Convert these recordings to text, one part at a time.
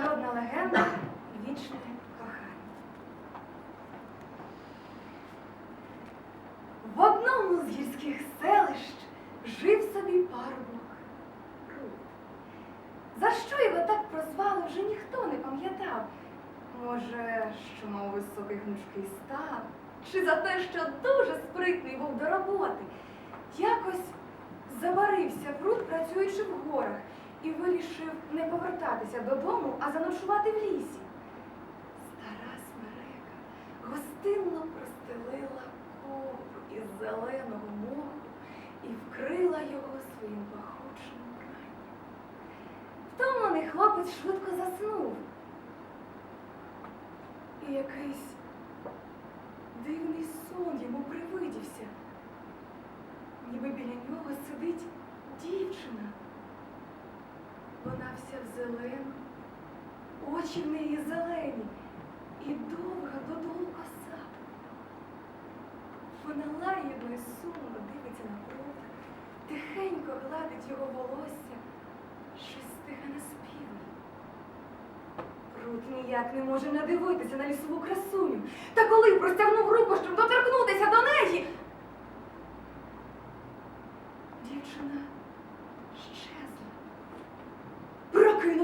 народна легенда вічне кохання. В одному з гірських селищ жив собі парубок Рут. За що його так прозвали, вже ніхто не пам'ятав. Може, що мав високий гнучкий став, чи за те, що дуже спритний був до роботи. Якось забарився Прут, працюючи в горах, і вирішив не повертатися додому, а заночувати в лісі. Стара смерека гостинно простелила ковру із зеленого моху і вкрила його своїм пахучим вбранням. Втомлений хлопець швидко заснув. І якийсь дивний сон йому привидівся. Ніби біля нього сидить дівчина. Вона вся в зелену, очі в неї зелені і довга додолу коса. Вона лагідно і сумно дивиться на прута, тихенько гладить його волосся, щось тихе наспівує. Прут ніяк не може надивитися на лісову красуню. Та коли простягнув руку, щоб доторкнутися до неї. Дівчина щезла.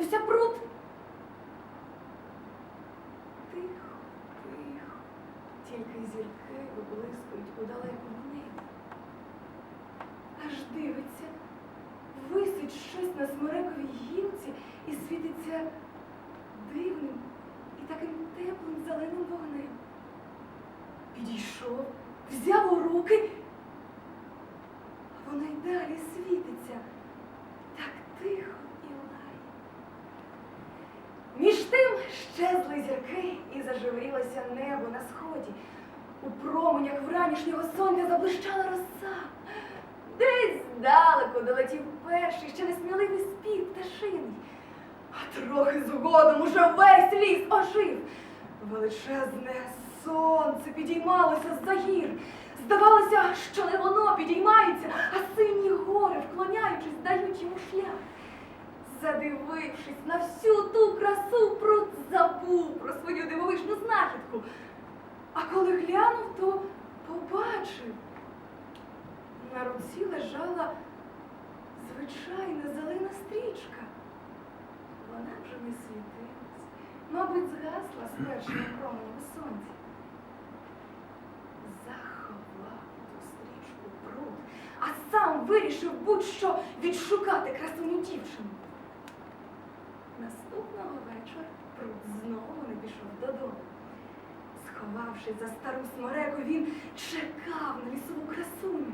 Прокинувся прут. Тихо, тихо, тільки зірки виблискують у далекому небі. Аж дивиться, висить щось на смерековій гілці і світиться дивним і таким теплим зеленим вогнем. Підійшов, взяв у руки, а вона й далі світиться, так тихо і лає. Між тим щезли і зажеврілося небо на сході. У променях вранішнього сонця заблищала роса. Десь здалеку долетів перший, ще несміливий спів пташиний. А трохи згодом уже весь ліс ожив. Величезне сонце підіймалося з-за гір. Здавалося, що не воно підіймається, а сині гори, вклоняючись, дають йому шлях. Задивившись на всю ту красу, Прут забув про свою дивовижну знахідку. А коли глянув, то побачив. На руці лежала звичайна зелена стрічка. Вона вже не світилась, мабуть, згасла з першим променем сонця. Заховав ту стрічку пруд, а сам вирішив будь-що відшукати красуню дівчину. Наступного вечора пруд знову не пішов додому. Сховавшись за стару смереку, він чекав на лісову красуню.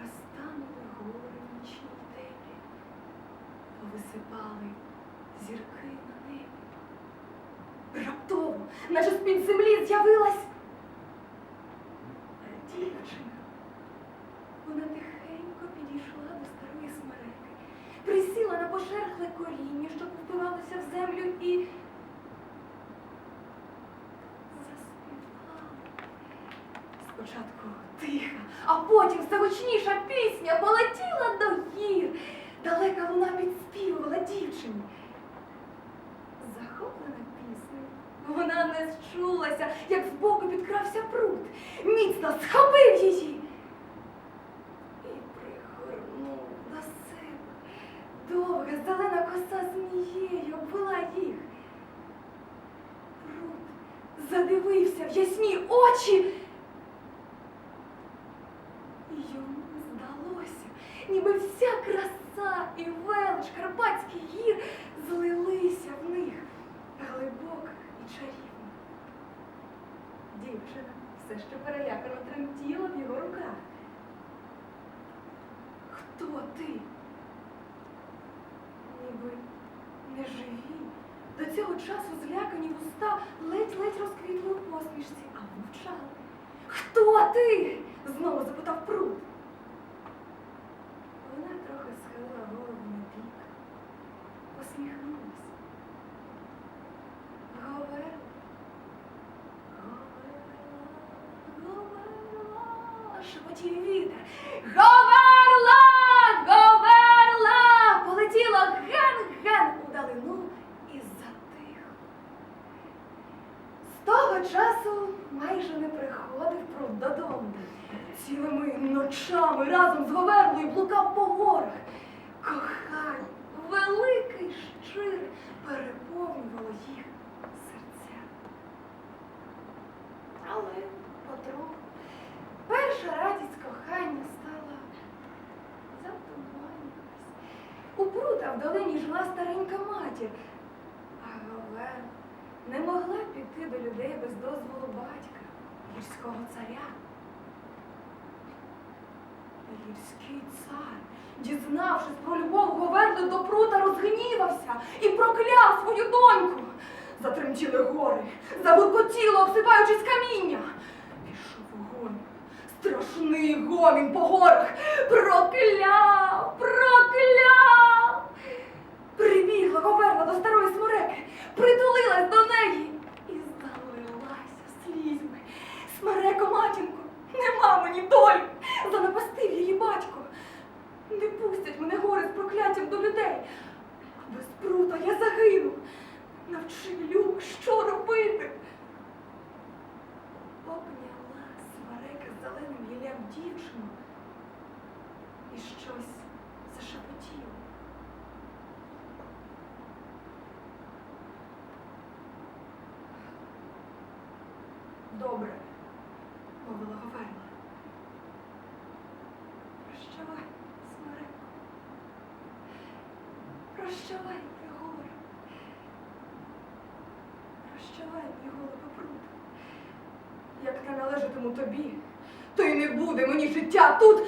Розтанули гори в нічній темряві, повисипали зірки на небі. Раптово, наче з-під землі з'явилась дівчина. Вона тихенько підійшла до старої смереки, присіла на пошерхле коріння, що впивалося в землю, і заспівала. Спочатку тиха, а потім все гучніша пісня полетіла до гір. Далека луна підспівувала дівчині. Захоплена піснею, вона не зчулася, як збоку підкрався пруд, міцно схопив її і пригорнув до себе. Довга зелена коса змією обвела їх. Пруд задивився в ясні очі. І йому здалося, ніби вся краса і велич Карпатських гір злилися в них глибоко і чарівно. Дівчина все ще перелякано тремтіла в його руках. Хто ти? Ніби неживі. До цього часу злякані вуста ледь-ледь розквітли у посмішці, а мовчали. Хто ти? знову запитав пруд. Вона трохи схилила голову на бік, посміхнулася. Говорила, говорила, говорила, шепотів вітер. того часу майже не приходив пруд додому. Цілими ночами разом з Говерлою блукав по горах. Кохань, великий щир переповнювало їх серця. Але потроху перша радість кохання стала затуманювалась. У прута в долині жила старенька матір, а Говер не могла піти до людей без дозволу батька, гірського царя. Гірський цар, дізнавшись про любов Говерли до прута, розгнівався і прокляв свою доньку. Затремтіли гори, загуркотіло, обсипаючись каміння. Пішов вогонь, страшний гомін по горах. Прокляв. Прибігла Говерла до старої смереки, притулилась до неї і залилася слізьми. Смереко, матінко, нема мені долі, занапастив її батько. Не пустять мене гори з прокляттям до людей. А без прута я загину. Навчи, Люба, що робити? Обняла смерека з зеленим гіллям дівчину і щось зашепотіла. Добре, мовила Говерла. Прощавай, смереко. Прощавай, ти горе. Прощавай, мій голубе пруд. Як не належатиму тобі, то й не буде мені життя тут.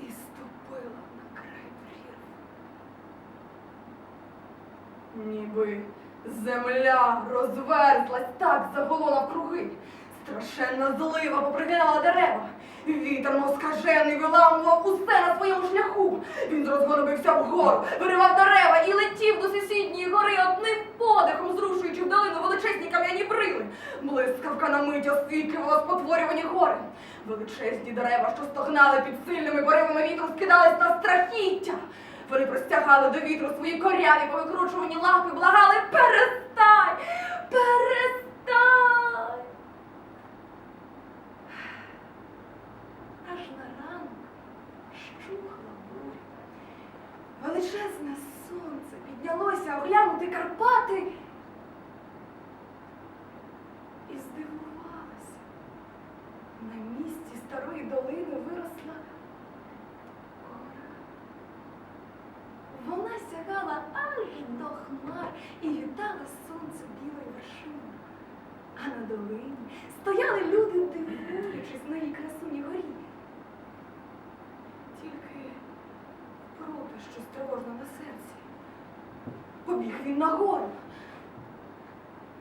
І ступила на край прірви. Ніби земля розверзлась так заголона в круги, Страшенна злива попригинала дерева. Вітер москажений виламував усе на своєму шляху. Він з вгору, виривав дерева і летів до сусідньої гори одним подихом, зрушуючи в долину величезні кам'яні брили. Блискавка на мить освітлювала спотворювані гори. Величезні дерева, що стогнали під сильними поривами вітру, скидались на страхіття. Вони простягали до вітру свої коряві, повикручувані лапи, благали перестань! Перестань! Аж на ранок щухла буря. Величезне сонце піднялося оглянути Карпати і здивувалася. На місці старої долини виросла гора. Вона сягала аж до хмар і вітала сонце білою вершиною. А на долині стояли люди, дивуючись на її красуній горі. Тільки проти щось тривожно на серці. Побіг він на гору.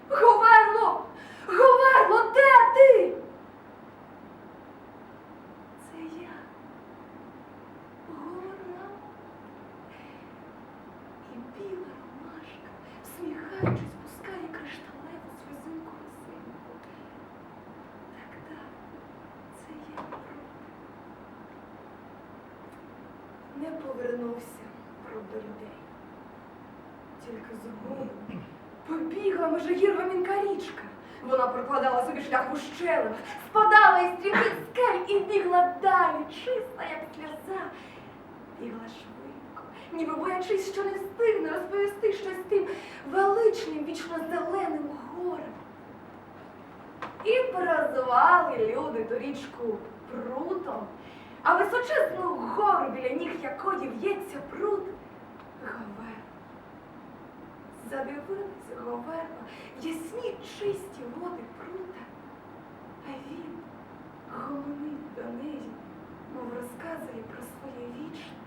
Говерло! Говерло, де ти? Це я. Гора. І біла ромашка, всміхаючись, пускає кришталеву сльозинку росинку. Так, так, це я проти. Не повернувся проб до людей. Тільки згодом побігла межигір гомінка річка. Вона прокладала собі шлях у щелинах, спадала із стрімких скель і бігла далі, чиста, як сльоза. Бігла швидко, ніби боячись, що не встигне розповісти щось тим величним, вічно зеленим горем. І прозвали люди ту річку прутом, а височезну гору, біля ніг якої в'ється пруд, Говер. Задивилась Говерла в ясні чисті води прута, а він гомонить до неї, мов розказує про своє вічне.